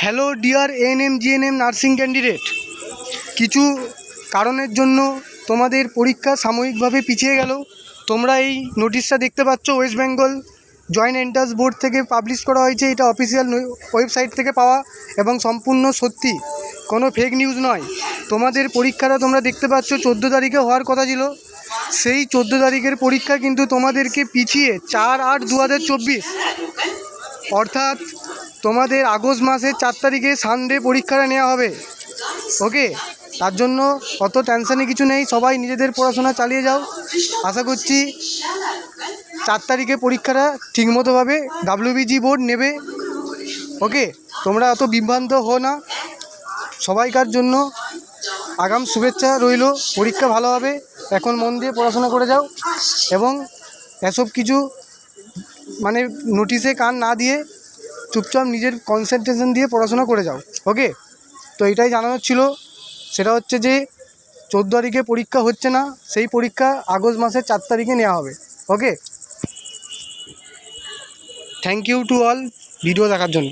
Hello dear ANM GNM nursing candidate কিছু কারণের জন্য তোমাদের পরীক্ষা সাময়িকভাবে পিছিয়ে গেল। তোমরা এই নোটিশটা দেখতে পাচ্ছ West Bengal joint entrance board থেকে পাবলিশ করা হয়েছে। এটা অফিসিয়াল ওয়েবসাইট থেকে পাওয়া এবং সম্পূর্ণ সত্যি। কোনো ফেক নিউজ নয়। তোমাদের পরীক্ষাটা তোমরা দেখতে পাচ্ছ, চোদ্দ তারিখে হওয়ার কথা ছিল। সেই চোদ্দ তারিখের পরীক্ষা কিন্তু তোমাদেরকে পিছিয়ে চার আট দু অর্থাৎ তোমাদের আগস্ট মাসের চার তারিখে সানডে পরীক্ষাটা নেওয়া হবে। ওকে? তার জন্য অত টেনশানে কিছু নেই, সবাই নিজেদের পড়াশোনা চালিয়ে যাও। আশা করছি চার তারিখে পরীক্ষাটা ঠিকমতোভাবে ডাব্লিউবিজি বোর্ড নেবে। ওকে? তোমরা অত বিভ্রান্ত হো না। সবাইকার জন্য আগাম শুভেচ্ছা রইল। পরীক্ষা ভালো হবে, এখন মন দিয়ে পড়াশোনা করে যাও এবং এসব কিছু মানে নোটিশে কান না দিয়ে চুপচাপ নিজের কনসেনট্রেশন দিয়ে পড়াশোনা করে যাও ওকে তো এটাই জানানোর ছিল। সেটা হচ্ছে যে, চোদ্দ তারিখে পরীক্ষা হচ্ছে না, সেই পরীক্ষা আগস্ট মাসের চার তারিখে নেওয়া হবে okay thank you to all video দেখার জন্য।